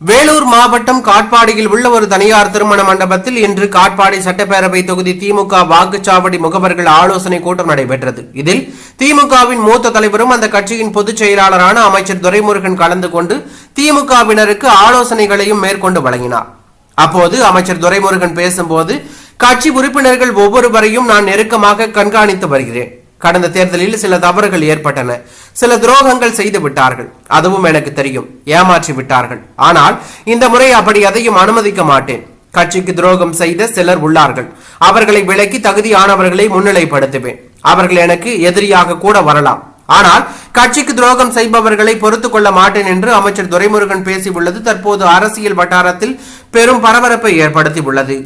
வேலூர் மாவட்டம் காட்பாடியில் உள்ள ஒரு தனியார் திருமண மண்டபத்தில் இன்று காட்பாடி சட்டப்பேரவை தொகுதி திமுக வாக்குச்சாவடி முகவர்கள் ஆலோசனை கூட்டம் நடைபெற்றது. இதில் திமுகவின் மூத்த தலைவரும் அந்த கட்சியின் பொதுச் செயலாளரான அமைச்சர் துரைமுருகன் கலந்து கொண்டு திமுகவினருக்கு ஆலோசனைகளையும் மேற்கொண்டு வழங்கினார். அப்போது அமைச்சர் துரைமுருகன் பேசும்போது கட்சி உறுப்பினர்கள் ஒவ்வொருவரையும் நான் நெருக்கமாக கண்காணித்து வருகிறேன். கடந்த தேர்தலில் சில தவறுகள் ஏற்பட்டன. சில துரோகங்கள் செய்து விட்டார்கள். அதுவும் எனக்கு தெரியும். ஏமாற்றி விட்டார்கள். ஆனால் இந்த முறை அப்படி எதையும் அனுமதிக்க மாட்டேன். கட்சிக்கு துரோகம் செய்த சிலர் உள்ளார்கள். அவர்களை விலக்கி தகுதியானவர்களை முன்னிலைப்படுத்துவேன். அவர்கள் எனக்கு எதிரியாக கூட வரலாம். ஆனால் கட்சிக்கு துரோகம் செய்பவர்களை பொறுத்துக் கொள்ள மாட்டேன் என்று அமைச்சர் துரைமுருகன் பேசியுள்ளது. தற்போது அரசியல் வட்டாரத்தில் பெரும் பரபரப்பை ஏற்படுத்தியுள்ளது.